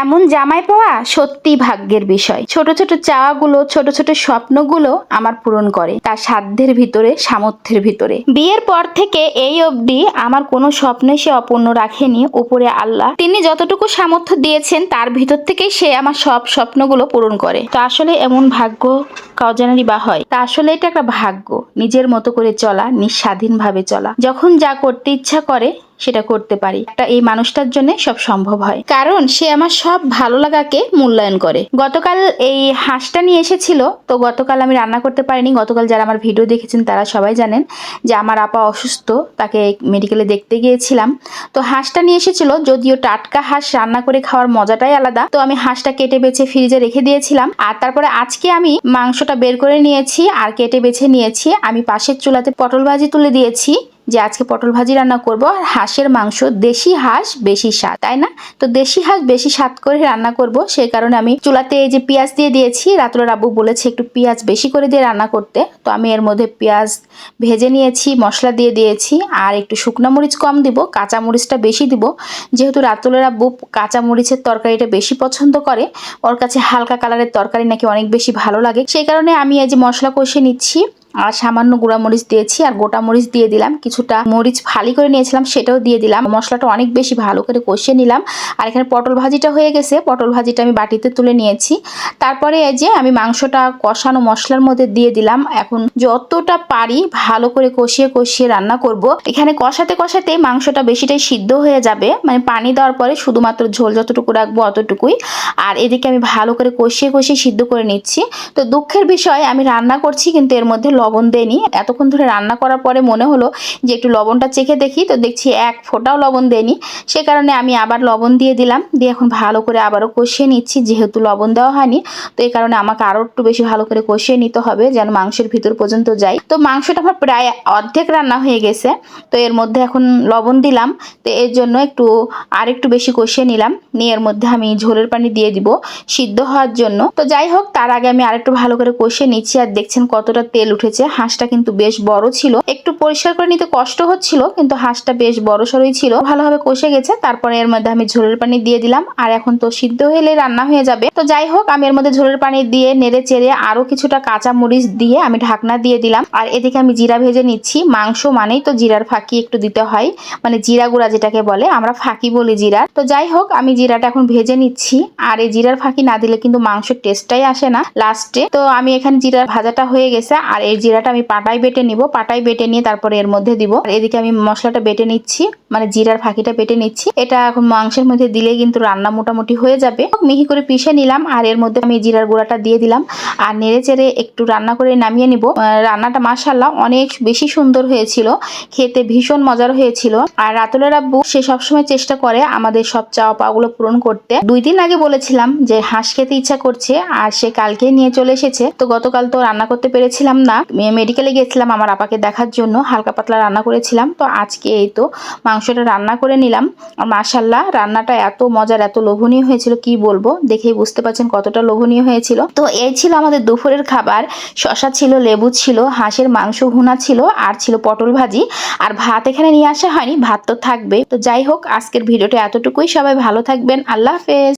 এমন জামাই পাওয়া সত্যি ভাগ্যের বিষয়। ছোট ছোট চাওয়াগুলো, ছোট ছোট স্বপ্নগুলো আমার পূরণ করে তার সাধ্যের ভিতরে, সামর্থ্যের ভিতরে। বিয়ের পর থেকে এই অবধি আমার কোনো স্বপ্নে সে অপূর্ণ রাখেনি উপরে আল্লাহ। তিনি যতটুকু সামর্থ্য দিয়েছেন, তার ভিতর থেকেই সে আমার সব স্বপ্নগুলো পূরণ করে। তো আসলে এমন ভাগ্য কাউজানারই বা হয়? তা আসলে এটা একটা ভাগ্য, নিজের মতো করে চলা, নিঃস্বাধীনভাবে চলা। যখন যা করতে ইচ্ছা করে সেটা করতে পারি। একটা এই মানুষটার জন্য সব সম্ভব হয়। কারণ সে আমার সব ভালো লাগাকে মূল্যায়ন করে। গতকাল এই হাঁসটা নিয়ে এসেছিল, তো গতকাল আমি রান্না করতে পারিনি। গতকাল যারা আমার ভিডিও দেখেছেন তারা সবাই জানেন যে আমার আপা অসুস্থ, তাকে মেডিকেলে দেখতে গিয়েছিলাম। তো হাঁসটা নিয়ে এসেছিল, যদিও টাটকা হাঁস রান্না করে খাওয়ার মজাটাই আলাদা, তো আমি হাঁসটা কেটে বেছে ফ্রিজে রেখে দিয়েছিলাম। আর তারপরে আজকে আমি মাংসটা বের করে নিয়েছি, আর কেটে বেছে নিয়েছি। আমি পাশের চুলাতে পটল ভাজি তুলে দিয়েছি। যে আজকে পটল ভাজি রান্না করব, আর হাঁসের মাংস, দেশি হাঁস, বেশি স্বাদ, তাই না? তো দেশি হাঁস, বেশি স্বাদ করে রান্না করব সেই কারণে আমি চুলাতে এই যে পেঁয়াজ দিয়ে দিয়েছি, রাতুলের আব্বু বলেছে একটু পেঁয়াজ বেশি করে দিয়ে রান্না করতে, তো আমি এর মধ্যে পেঁয়াজ ভেজে নিয়েছি, মশলা দিয়ে দিয়েছি, আর একটু শুকনো মরিচ কম দিব, কাঁচা মরিচটা বেশি দিব, যেহেতু রাতুলের আব্বু কাঁচা মরিচের তরকারিটা বেশি পছন্দ করে, ওর কাছে হালকা কালারের তরকারি নাকি অনেক বেশি ভালো লাগে সেই কারণে আমি এই যে মশলা কষে নিচ্ছি আর সামান্য গুঁড়া মরিচ দিয়েছি আর গোটা মরিচ দিয়ে দিলাম। কিছুটা মরিচ ফালি করে নিয়েছিলাম, সেটাও দিয়ে দিলাম। মশলাটা অনেক বেশি ভালো করে কষিয়ে নিলাম। আর এখানে পটল ভাজিটা হয়ে গেছে। পটল ভাজিটা আমি বাটিতে তুলে নিয়েছি। তারপরে এই যে আমি মাংসটা কষানো মশলার মধ্যে দিয়ে দিলাম। এখন যতটা পারি ভালো করে কষিয়ে কষিয়ে রান্না করব। এখানে কষাতে কষাতে মাংসটা বেশিটাই সিদ্ধ হয়ে যাবে। মানে পানি দেওয়ার পরে শুধুমাত্র ঝোল যতটুকু রাখব অতটুকুই। আর এদিকে আমি ভালো করে কষিয়ে কষিয়ে সিদ্ধ করে নিচ্ছি। তো দুঃখের বিষয়, আমি রান্না করছি কিন্তু এর মধ্যে লবণ দেয়নি। এতক্ষণ ধরে রান্না করার পরে মনে হলো যে একটু লবণটা চেখে দেখি, তো দেখছি এক ফোঁটাও লবণ দেয়নি। সে কারণে আমি আবার লবণ দিয়ে দিলাম। দিয়ে এখন ভালো করে আবারও কষিয়ে নিচ্ছি, যেহেতু লবণ দেওয়া হয়নি। তো এই কারণে আমাকে আরও একটু বেশি ভালো করে কষিয়ে নিতে হবে, যেন মাংসের ভিতর পর্যন্ত যাই। তো মাংসটা আমার প্রায় অর্ধেক রান্না হয়ে গেছে। তো এর মধ্যে এখন লবণ দিলাম। তো এর জন্য একটু, আর একটু বেশি কষিয়ে নিলাম। নিয়ে এর মধ্যে আমি ঝোলের পানি দিয়ে দিব সিদ্ধ হওয়ার জন্য। তো যাই হোক, তার আগে আমি আরেকটু ভালো করে কষিয়ে নিচ্ছি, আর দেখছেন কতটা তেল উঠেছে। হাঁসটা কিন্তু বেশ বড় ছিল। একটু পরিষ্কার করে নিতে কষ্ট হচ্ছিল, কিন্তু হাঁসটা বেশ বড় সড়ই ছিল। ভালোভাবে কষে গেছে, তারপরে এর মধ্যে আমি ঝোলের পানি দিয়ে দিলাম। আর এখন তো সিদ্ধ হলে রান্না হয়ে যাবে। তো যাই হোক, আমি এর মধ্যে ঝোলের পানি দিয়ে নেড়ে চেড়ে আরও কিছুটা কাঁচা মরিচ দিয়ে আমি ঢাকনা দিয়ে দিলাম। আর এদিকে আমি জিরা ভেজে নিচ্ছি। মাংস মানেই তো জিরার ফাঁকি একটু দিতে হয়। মানে জিরা গুঁড়া যেটাকে বলে, আমরা ফাঁকি বলি জিরার। তো যাই হোক, আমি জিরাটা এখন ভেজে নিচ্ছি। আর এই জিরার ফাঁকি না দিলে কিন্তু মাংসের টেস্টটাই আসে না লাস্টে তো আমি এখানে জিরার ভাজাটা হয়ে গেছে। আর এই জিরাটা আমি পাটায় বেটে নিব, পাটায় বেটে নিয়ে তারপরে এর মধ্যে দিব। আর এদিকে আমি মশলাটা বেটে নিচ্ছি মানে জিরার ফাঁকিটা বেটে নিচ্ছি। এটা এখন মাংসের মধ্যে দিলে কিন্তু রান্না মোটামুটি হয়ে যাবে। মিহি করে পিষে নিলাম, আর এর মধ্যে আমি জিরার গুঁড়াটা দিয়ে দিলাম। আর নেড়ে চেড়ে একটু রান্না করে নামিয়ে নিব। রান্নাটা মাসাল্লাহ অনেক বেশি সুন্দর হয়েছিল, খেতে ভীষণ মজার হয়েছিল। আর রাতুলের আব্বু সে সবসময় চেষ্টা করে আমাদের সব চাওয়া পাওয়াগুলো পূরণ করতে। দুই দিন আগে বলেছিলাম যে হাঁস খেতে ইচ্ছা করছে, আর সে কালকে নিয়ে চলে এসেছে। তো গতকাল তো রান্না করতে পেরেছিলাম না। মেডিকেলে গিয়েছিলাম আমার আপাকে দেখার জন্য, হালকা পাতলা রান্না করেছিলাম। তো আজকে এই তো মাংসটা রান্না করে নিলাম। আর মাসাল্লাহ রান্নাটা এত মজার, এত লোভনীয় হয়েছিল, কি বলব? দেখেই বুঝতে পারছেন কতটা লোভনীয় হয়েছিল। তো এই ছিল আমাদের দুপুরের খাবার। শশা ছিল, লেবু ছিল, হাঁসের মাংস ভুনা ছিল, আর ছিল পটল ভাজি। আর ভাত এখানে নিয়ে আসা হয়নি, ভাত তো থাকবে। তো যাই হোক, আজকের ভিডিওটা এতটুকুই। সবাই ভালো থাকবেন। আল্লাহ হাফেজ।